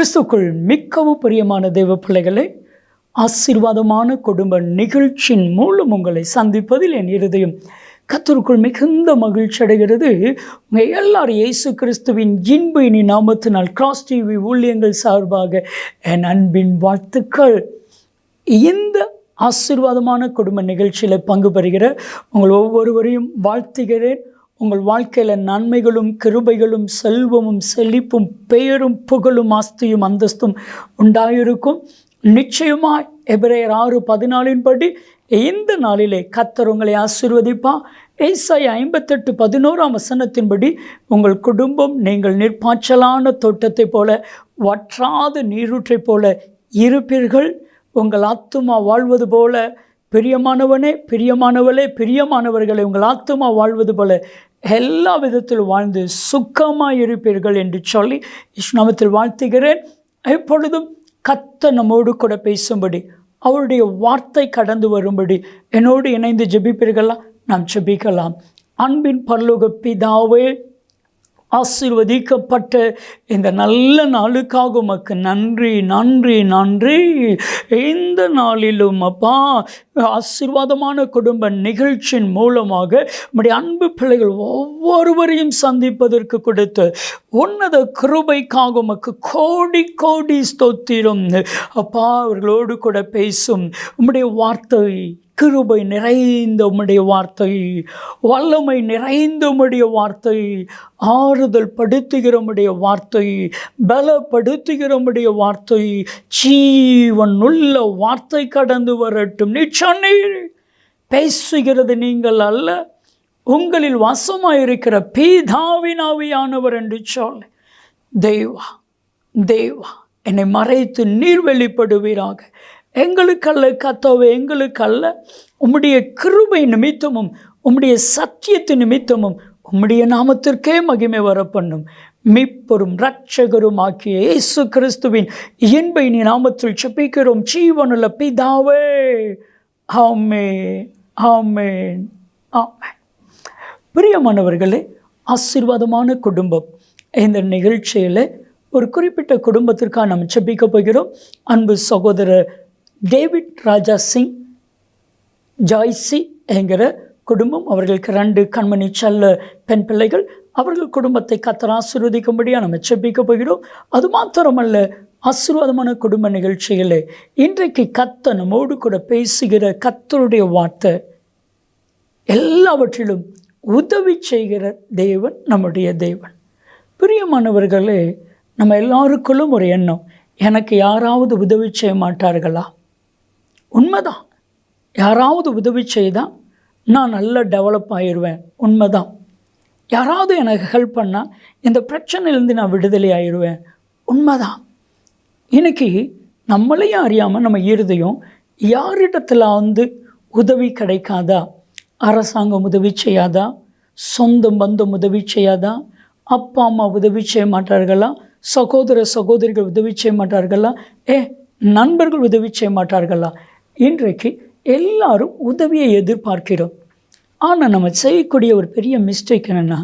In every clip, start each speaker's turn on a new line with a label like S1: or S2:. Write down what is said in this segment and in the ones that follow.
S1: கிறிஸ்துக்குள் மிக்கவும் பிரியமான தெய்வ பிள்ளைகளை ஆசீர்வாதமான குடும்ப நிகழ்ச்சியின் மூலம் உங்களை சந்திப்பதில் என் இருதயம் கத்தருக்குள் மிகுந்த மகிழ்ச்சி அடைகிறது. உங்கள் எல்லார் இயேசு கிறிஸ்துவின் இன்பு இனி நாமத்தினால் கிராஸ் டிவி ஊழியங்கள் சார்பாக என் அன்பின் வாழ்த்துக்கள். இந்த ஆசீர்வாதமான குடும்ப நிகழ்ச்சியில் பங்கு பெறுகிற உங்கள் ஒவ்வொருவரையும் வாழ்த்துகிறேன். உங்கள் வாழ்க்கையில் நன்மைகளும் கிருபைகளும் செல்வமும் செழிப்பும் பெயரும் புகழும் ஆஸ்தியும் அந்தஸ்தும் உண்டாயிருக்கும். நிச்சயமாய் எபிரேயர் ஆறு பதினாலின்படி இந்த நாளிலே கத்தர் உங்களை ஆசீர்வதிப்பா. ஏசாய் ஐம்பத்தெட்டு பதினோராம் வசனத்தின்படி உங்கள் குடும்பம் நீங்கள் நிற்பாய்ச்சலான தோட்டத்தைப் போல வற்றாத நீரூற்றைப் போல இருப்பீர்கள். உங்கள் ஆத்துமா வாழ்வது போல பிரியமானவனே பிரியமானவளே பிரியமானவர்களை உங்கள் ஆத்துமா வாழ்வது போல எல்லா விதத்திலும் வாழ்ந்து சுக்கமாக இருப்பீர்கள் என்று சொல்லி இஸ்லாமத்தில் வாழ்த்துகிறேன். எப்பொழுதும் கத்த நம்மோடு கூட பேசும்படி அவருடைய வார்த்தை கடந்து வரும்படி என்னோடு இணைந்து ஜெபிப்பீர்களா? நாம் ஜெபிக்கலாம். அன்பின் பரலோக பிதாவே ஆசீர்வதிக்கப்பட்ட இந்த நல்ல நாளுக்காக உமக்கு நன்றி நன்றி நன்றி. இந்த நாளிலும் அப்பா ஆசீர்வாதமான குடும்ப நிகழ்ச்சியின் மூலமாக நம்முடைய அன்பு பிள்ளைகள் ஒவ்வொருவரையும் சந்திப்பதற்கு கொடுத்த உன்னத கிருபைக்காக உமக்கு கோடி கோடி ஸ்தோத்திரம். அப்பா அவர்களோடு கூட பேசும் உம்முடைய வார்த்தை கிருபை நிறைந்த உம்முடைய வார்த்தை வல்லமை நிறைந்த உம்முடைய வார்த்தை ஆறுதல் படுத்துகிற உம்முடைய வார்த்தை பலப்படுத்துகிற உம்முடைய வார்த்தை ஜீவன் உள்ள வார்த்தை கடந்து வரட்டும். நீ சொன்னீர் பேசுகிறது நீங்கள் அல்ல உங்களில் வாசமாயிருக்கிற பீதாவின் ஆவியானவர் என்று சொல். தேவா தேவா என்னை மறைத்து நீர் வெளிப்படுவீராக. எங்களுக்கல்ல கத்தோவே எங்களுக்கல்ல. உம்முடைய கிருபை நிமித்தமும் உம்முடைய சத்தியத்து நிமித்தமும் உம்முடைய நாமத்திற்கே மகிமை வர பண்ணும் மீட்பரும் இரட்சகரும் ஆக்கிய இயேசு கிறிஸ்துவின் இயன்பை நீ நாமத்தில் செப்பிக்கிறோம் ஜீவனுள்ள பிதாவே ஆமேன் ஆமேன் ஆமேன். பிரியமானவர்களே ஆசீர்வாதமான குடும்பம். இந்த நிகழ்ச்சியில் ஒரு குறிப்பிட்ட குடும்பத்திற்காக நாம் செப்பிக்க போகிறோம். அன்பு சகோதரர் டேவிட் ராஜா சிங் ஜாய்சி என்கிற குடும்பம். அவர்களுக்கு ரெண்டு கண்மணி செல்ல பெண் பிள்ளைகள். அவர்கள் குடும்பத்தை கத்தர் ஆசீர்வதிக்கும்படியாக நம்ம செப்பிக்க போகிறோம். அது மாத்திரமல்ல ஆசீர்வாதமான குடும்ப நிகழ்ச்சியில் இன்றைக்கு கத்த நம்மோடு கூட பேசுகிற கத்தருடைய வார்த்தை எல்லாவற்றிலும் உதவி செய்கிற தேவன் நம்முடைய தேவன். பிரியமானவர்களே நம்ம எல்லாருக்குள்ளும் ஒரு எண்ணம் எனக்கு யாராவது உதவி செய்ய மாட்டார்களா? உண்மைதான். யாராவது உதவி செய்தால் நான் நல்லா டெவலப் ஆயிடுவேன் உண்மைதான். யாராவது எனக்கு ஹெல்ப் பண்ணால் இந்த பிரச்சனையிலேருந்து நான் விடுதலை ஆயிடுவேன் உண்மைதான். இன்றைக்கி நம்மளையும் அறியாமல் நம்ம இருதயம் யாரிடத்தில் வந்து உதவி கிடைக்காதா? அரசாங்கம் உதவி செய்யாதா? சொந்தம் பந்தம் உதவி செய்யாதா? அப்பா அம்மா உதவி செய்ய மாட்டார்களா? சகோதர சகோதரிகள் உதவி செய்ய மாட்டார்களா? ஏ நண்பர்கள் உதவி செய்ய மாட்டார்களா? இன்றைக்கு எல்லாரும் உதவியை எதிர்பார்க்கிறோம். ஆனால் நம்ம செய்யக்கூடிய ஒரு பெரிய மிஸ்டேக் என்னென்னா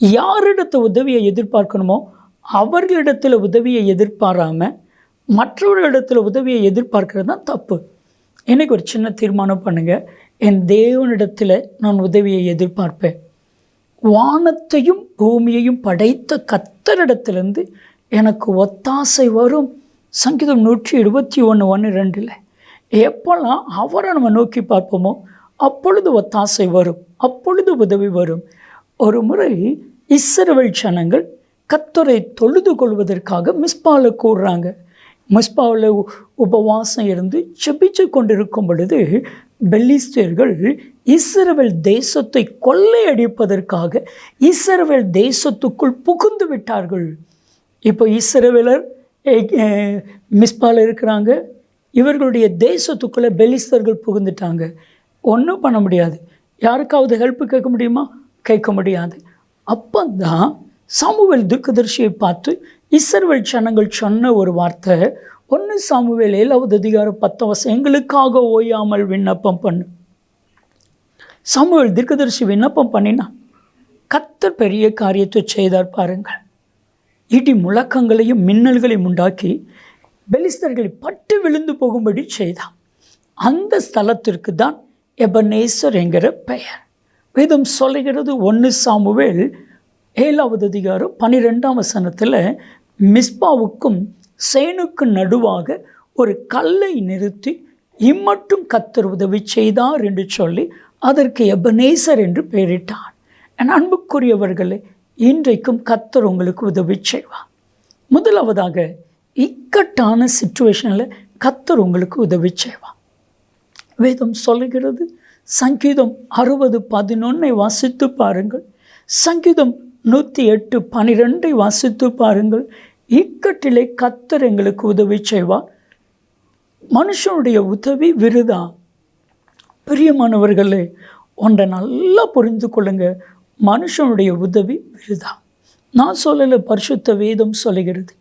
S1: யாரிடத்து உதவியை எதிர்பார்க்கணுமோ அவர்களிடத்தில் உதவியை எதிர்பாராமல் மற்றவர்களிடத்தில் உதவியை எதிர்பார்க்கறது தான் தப்பு. எனக்கு ஒரு சின்ன தீர்மானம் பண்ணுங்கள் என் தேவனிடத்தில் நான் உதவியை எதிர்பார்ப்பேன். வானத்தையும் பூமியையும் படைத்த கத்தரிடத்திலிருந்து எனக்கு ஒத்தாசை வரும். சங்கீதம் நூற்றி இருபத்தி ஒன்று ஒன்று ரெண்டில். எப்போல்லாம் அவரை நம்ம நோக்கி பார்ப்போமோ அப்பொழுது ஒத்தாசை வரும் அப்பொழுது உதவி வரும். ஒரு முறை இஸ்ரவேல் ஜனங்கள் கத்தரை தொழுது கொள்வதற்காக மிஸ்பாவில் கூடுறாங்க மிஸ்பாவில் உபவாசம் இருந்து செபிச்சு கொண்டிருக்கும் பொழுது பெல்லிஸ்தியர்கள் இஸ்ரவேல் தேசத்தை கொள்ளையடிப்பதற்காக இஸ்ரவேல் தேசத்துக்குள் புகுந்து விட்டார்கள். இப்போ இஸ்ரவேலர் மிஸ்பாவில் இருக்கிறாங்க. இவர்களுடைய தேசத்துக்குள்ளே பெலிஸ்தர்கள் புகுந்துட்டாங்க. ஒன்றும் பண்ண முடியாது. யாருக்காவது ஹெல்ப் கேட்க முடியுமா? கேட்க முடியாது. அப்போ தான் சாமுவேல் துர்க்கதர்ஷியை பார்த்து இஸ்ரவேல் ஜனங்கள் சொன்ன ஒரு வார்த்தை ஒன்று சாமுவேல் ஏழாவது அதிகாரம் பத்தவசம் வருஷம் எங்களுக்காக ஓயாமல் விண்ணப்பம் பண்ணு. சாமுவேல் தீர்க்கதரிசி விண்ணப்பம் பண்ணினா கத்தர் பெரிய காரியத்தை செய்தார் பாருங்கள். இடி முழக்கங்களையும் மின்னல்களையும் உண்டாக்கி பெலிஸ்தர்களை பட்டு விழுந்து போகும்படி செய்தான். அந்த ஸ்தலத்திற்கு தான் எபனேசர் என்கிற பெயர். வேதம் சொல்லுகிறது ஒன்று சாமுவேல் ஏழாவது அதிகாரம் பன்னிரெண்டாம் வசனத்தில் மிஸ்பாவுக்கும் சேனுக்கு நடுவாக ஒரு கல்லை நிறுத்தி இம்மட்டும் கத்தர் உதவி செய்தார் என்று சொல்லி அதற்கு எபனேசர் என்று பெயரிட்டான் என் அன்புக்குரியவர்களே இன்றைக்கும் கத்தர் உங்களுக்கு உதவி செய்வார். முதலாவதாக இக்கட்டான சுச்சுவேஷனில் கத்தர் உங்களுக்கு உதவி செய்வார். வேதம் சொல்லுகிறது சங்கீதம் அறுபது பதினொன்னை வாசித்து பாருங்கள். சங்கீதம் நூற்றி எட்டு பனிரெண்டை வாசித்து பாருங்கள். இக்கட்டிலே கத்தர் எங்களுக்கு உதவி செய்வார். மனுஷனுடைய உதவி விருதா? பிரியமானவர்களே ஒன்றை நல்லா புரிந்து கொள்ளுங்க. மனுஷனுடைய உதவி விருதா? நான் சொல்லலை பரிசுத்த வேதம் சொல்லுகிறது.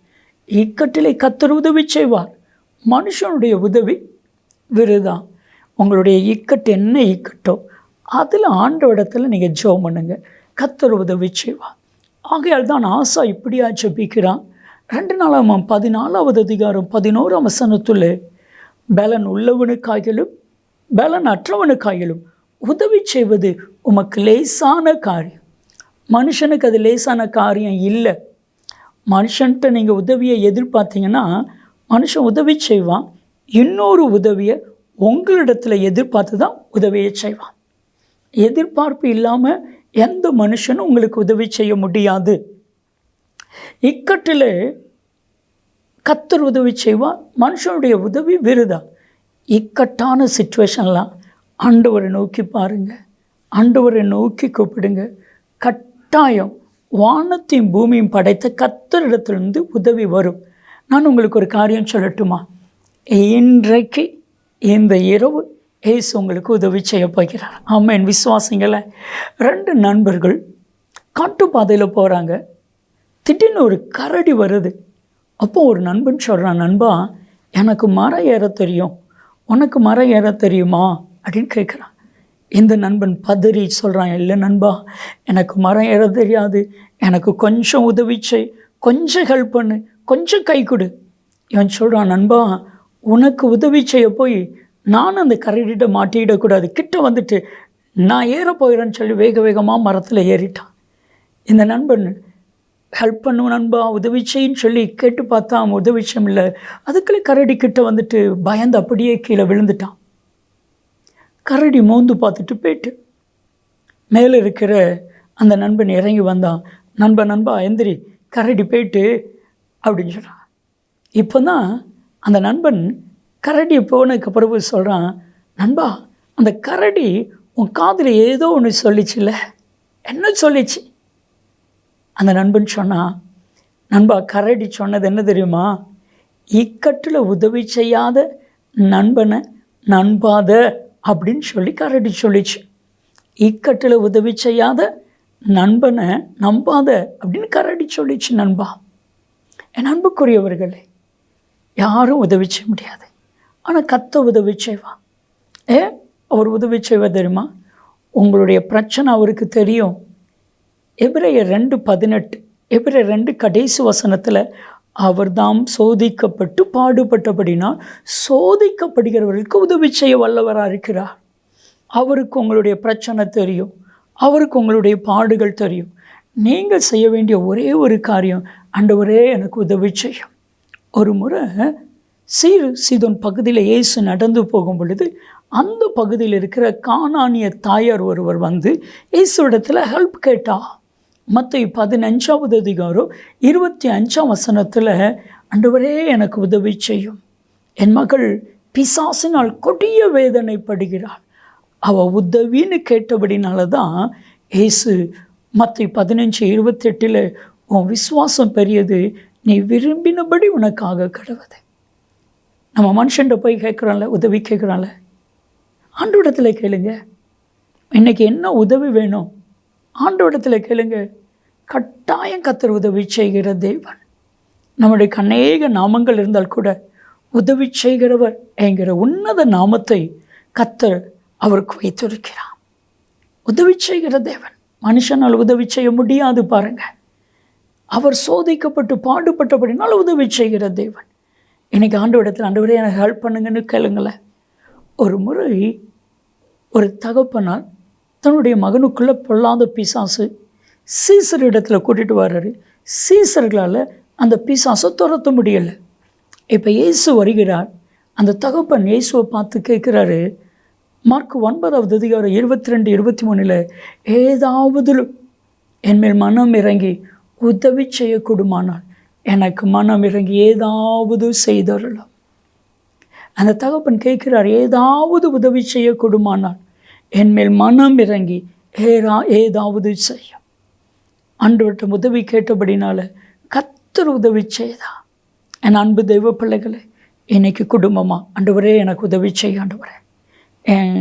S1: இக்கட்டிலே கத்தர் உதவி செய்வார். மனுஷனுடைய உதவி விருதா? உங்களுடைய இக்கட்டு என்ன இக்கட்டோ அதில் ஆண்டவிடத்தில் நீங்கள் ஜோம் பண்ணுங்க. கத்தர் உதவி செய்வார். ஆகையால் தான் ஆசா இப்படியா ஜபிக்கிறான். ரெண்டு நாளாம் பதினாலாவது அதிகாரம் பதினோராம் வசனத்தில் பலன் உள்ளவனுக்காயிலும் பலன் அற்றவனுக்காயிலும் உதவி செய்வது உமக்கு லேசான காரியம். மனுஷனுக்கு அது லேசான காரியம் இல்லை. மனுஷன்கிட்ட நீங்கள் உதவியை எதிர்பார்த்தீங்கன்னா மனுஷன் உதவி செய்வான். இன்னொரு உதவியை உங்களிடத்தில் எதிர்பார்த்து தான் உதவியை செய்வான். எதிர்பார்ப்பு இல்லாமல் எந்த மனுஷனும் உங்களுக்கு உதவி செய்ய முடியாது. இக்கட்டில் கத்தர் உதவி செய்வார் மனுஷனுடைய உதவி விருதா? இக்கட்டான சுச்சுவேஷன்லாம் ஆண்டவரை நோக்கி பாருங்கள் ஆண்டவரை நோக்கி கூப்பிடுங்க. கட்டாயம் வானத்தையும் பூமியும் படைத்த கத்தரிடத்திலிருந்து உதவி வரும். நான் உங்களுக்கு ஒரு காரியம் சொல்லட்டுமா? இன்றைக்கு இந்த இரவு ஏசு உங்களுக்கு உதவி செய்ய போகிறார். ஆமாம் விசுவாசிங்களை ரெண்டு நண்பர்கள் காட்டுப்பாதையில் போகிறாங்க திடீர்னு ஒரு கரடி வருது. அப்போ ஒரு நண்பன் சொல்கிறான் நண்பா எனக்கு மரம் ஏற தெரியும். உனக்கு மரம் ஏற தெரியுமா? அப்படின்னு கேட்குறான் இந்த நண்பன் பதறி சொல்கிறான் இல்லை நண்பா எனக்கு மரம் ஏற தெரியாது. எனக்கு கொஞ்சம் உதவி செய். கொஞ்சம் ஹெல்ப் பண்ணு. கொஞ்சம் கை கொடு. இவன் சொல்கிறான் நண்பா உனக்கு உதவி செய்ய போய் நான் அந்த கரடிகிட்ட மாட்டிடக்கூடாது. கிட்ட வந்துட்டு நான் ஏற போயிடறேன்னு சொல்லி வேக வேகமாக மரத்தில் ஏறிட்டான். இந்த நண்பன் ஹெல்ப் பண்ணும் நண்பா உதவி செய்யின்னு சொல்லி கேட்டு பார்த்தா அவன் உதவி இல்லை. அதுக்குள்ளே கரடி கிட்ட வந்துட்டு பயந்து அப்படியே கீழே விழுந்துட்டான். கரடி மோந்து பார்த்துட்டு போயிட்டு மேலே இருக்கிற அந்த நண்பன் இறங்கி வந்தான். நண்பன் நண்பா எந்திரி கரடி போயிட்டு அப்படின்னு சொல்கிறான் இப்போ தான் அந்த நண்பன் கரடி போனதுக்கு பிறகு சொல்கிறான் நண்பா அந்த கரடி உன் காதில் ஏதோ ஒன்று சொல்லிச்சுல்ல என்ன சொல்லிச்சு? அந்த நண்பன் சொன்னான் நண்பா கரடி சொன்னது என்ன தெரியுமா? இக்கட்டில் உதவி செய்யாத நண்பனை நண்பாத அப்படின்னு சொல்லி கரடி சொல்லிச்சு. இக்கட்டில் உதவி செய்யாத நண்பனை நம்பாத அப்படின்னு கரடி சொல்லிச்சு நண்பா. என் அன்புக்குரியவர்களே யாரும் உதவி செய்ய முடியாது. ஆனால் கத்த உதவி செய்வா ஏ அவர் உதவி செய்வா தெரியுமா? உங்களுடைய பிரச்சனை அவருக்கு தெரியும். எபிரேயர் ரெண்டு பதினெட்டு எபிரேயர் ரெண்டு கடைசி வசனத்தில் அவர்தாம் சோதிக்கப்பட்டு பாடுபட்டபடினால் சோதிக்கப்படுகிறவர்களுக்கு உதவி செய்ய வல்லவராக இருக்கிறார். அவருக்கு உங்களுடைய பிரச்சனை தெரியும். அவருக்கு உங்களுடைய பாடுகள் தெரியும். நீங்கள் செய்ய வேண்டிய ஒரே ஒரு காரியம் அண்டவரே எனக்கு உதவி செய்யும். ஒரு முறை சீர் சீதோன் பகுதியில் இயேசு நடந்து போகும் பொழுது அந்த பகுதியில் இருக்கிற காணானிய தாயார் ஒருவர் வந்து இயேசுவிடத்தில் ஹெல்ப் கேட்டால் மற்ற பதினஞ்சாவது அதிகாரம் இருபத்தி அஞ்சாம் வசனத்தில் அன்றுவரே எனக்கு உதவி செய்யும். என் மகள் பிசாசினால் கொடிய வேதனைப்படுகிறாள். அவள் உதவின்னு கேட்டபடினால தான் ஏசு மற்ற பதினஞ்சு இருபத்தெட்டில் உன் விசுவாசம் பெரியது நீ விரும்பினபடி உனக்காக கடவுது நம்ம மனுஷன்ட்ட போய் கேட்குறோம்ல உதவி கேட்குறோம்ல ஆண்டோடத்தில் கேளுங்க. இன்றைக்கி என்ன உதவி வேணும்? ஆண்டோடத்தில் கேளுங்க. கட்டாயம் கத்தர் உதவி செய்கிற தேவன். நம்முடைய அநேக நாமங்கள் இருந்தால் கூட உதவி செய்கிறவர் என்கிற உன்னத நாமத்தை கத்தர் அவருக்கு வைத்திருக்கிறார். உதவி செய்கிற தேவன். மனுஷனால் உதவி செய்ய முடியாது பாருங்க. அவர் சோதிக்கப்பட்டு பாடுபட்டபடினால் உதவி செய்கிற தேவன். இன்னைக்கு ஆண்டு இடத்துல ஆண்டவரே எனக்கு ஹெல்ப் பண்ணுங்கன்னு கேளுங்களேன். ஒரு முறை ஒரு தகப்பனால் தன்னுடைய மகனுக்குள்ளே பொல்லாத பிசாசு சீசர் இடத்துல கூட்டிகிட்டு வர்றாரு. சீசர்களால் அந்த பிசாசை துரத்த முடியலை. இப்போ இயேசு வருகிறார். அந்த தகப்பன் இயேசுவை பார்த்து கேட்குறாரு. மார்க் ஒன்பதாவது அதிகாரம் இருபத்தி ரெண்டு இருபத்தி மூணில் ஏதாவது என்மேல் மனம் இறங்கி உதவி செய்யக்கூடுமானால் எனக்கு மனம் இறங்கி ஏதாவது செய்தரலாம் அந்த தகப்பன் கேட்கிறார் ஏதாவது உதவி செய்யக்கூடுமானால் என்மேல் மனம் இறங்கி ஏதா ஏதாவது செய்யும். ஆண்டவர்கிட்ட உதவி கேட்டபடினால கத்தர் உதவி செய்தா. என் அன்பு தெய்வ பிள்ளைகளை இன்னைக்கு குடும்பமாக ஆண்டவரே எனக்கு உதவி செய்ய ஆண்டவரே என்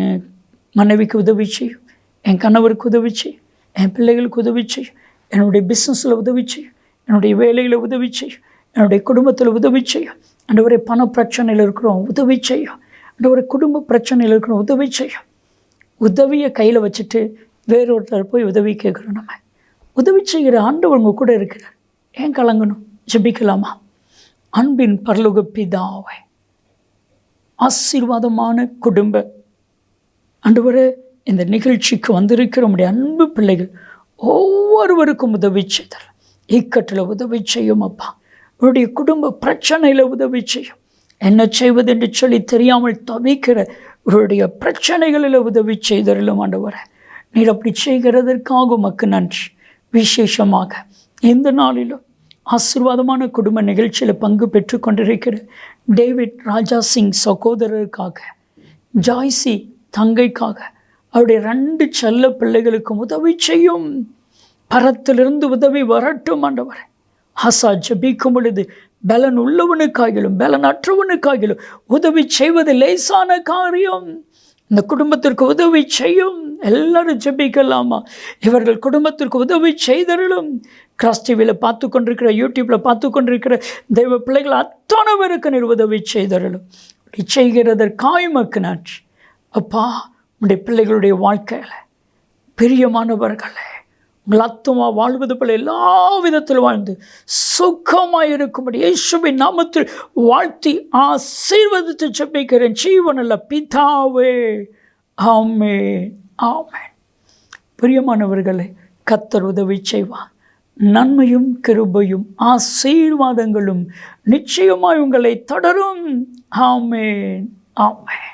S1: மனைவிக்கு உதவி செய்யும் என் கணவருக்கு உதவி செய்யும் என் பிள்ளைகளுக்கு உதவி செய்யும் என்னுடைய பிஸ்னஸில் உதவி செய்யும் என்னுடைய வேலையில் உதவி செய்யும் என்னுடைய குடும்பத்தில் உதவி செய்யும் ஆண்டவரே பண பிரச்சனையில் இருக்கிறோம் உதவி செய்யும் ஆண்டவரே குடும்ப பிரச்சனையில் இருக்கிறோம் உதவி செய்யும் உதவியை கையில் வச்சுட்டு வேறொருத்தர் போய் உதவி கேட்குறோம் நம்ம. உதவி செய்கிற ஆண்டு உங்க கூட இருக்கிறார். ஏன் கலங்கணும்? ஜெபிக்கலாமா? அன்பின் பரலுகப்பிதாவை பிதாவை ஆசீர்வாதமான குடும்ப. ஆண்டவரே இந்த நிகழ்ச்சிக்கு வந்திருக்கிற நம்முடைய அன்பு பிள்ளைகள் ஒவ்வொருவருக்கும் உதவி செய்தார். இக்கட்டில் உதவி செய்யும் அப்பா. உன்னுடைய குடும்ப பிரச்சனையில் உதவி செய்யும். என்ன செய்வது என்று சொல்லி தெரியாமல் தவிக்கிற உங்களுடைய பிரச்சனைகளில் உதவி செய்தருளும் ஆண்டவரை. நீர் அப்படி செய்கிறதற்காக உமக்கு நன்றி. விசேஷமாக இந்த நாளிலும் ஆசீர்வாதமான குடும்ப நிகழ்ச்சியில் பங்கு பெற்று கொண்டிருக்கிற டேவிட் ராஜா சிங் சகோதரருக்காக ஜாய்சி தங்கைக்காக அவருடைய ரெண்டு செல்ல பிள்ளைகளுக்கும் உதவி செய்யும் பரத்திலிருந்து உதவி வரட்டும் ஆண்டவர். ஆசா ஜபிக்கும் பொழுது பலன் உள்ளவனுக்காகிலும் பலன் அற்றவனுக்காகிலும் உதவி செய்வது லேசான காரியம். இந்த குடும்பத்திற்கு உதவி செய்யும். எல்லாரும் ஜெபிக்கலாமா? இவர்கள் குடும்பத்திற்கு உதவி செய்தருளும். கிராஸ் டிவியில் பார்த்து கொண்டிருக்கிற யூடியூப்பில் பார்த்து கொண்டிருக்கிற தெய்வ பிள்ளைகள் அத்தனை பேருக்கு நீர் உதவி செய்தருளும். இப்படி செய்கிறதற்காய் மக்கு நாட்சி அப்பா உடைய பிள்ளைகளுடைய வாழ்க்கையில் பிரியமானவர்களே உங்கள் வாழ்வது போல எல்லா விதத்திலும் வாழ்ந்து சுகமாக இருக்கும்படி இயேசுவின் நாமத்தில் வாழ்த்தி ஆசீர்வதித்து ஜெபிக்கிறேன். ஜீவனல்ல பிதாவே ஆமே ஆமே பிரியமானவர்களை கத்தர் உதவி செய்வார். நன்மையும் கிருபையும் ஆசீர்வாதங்களும் நிச்சயமாய் உங்களை தொடரும். ஆமேன் ஆமேன்.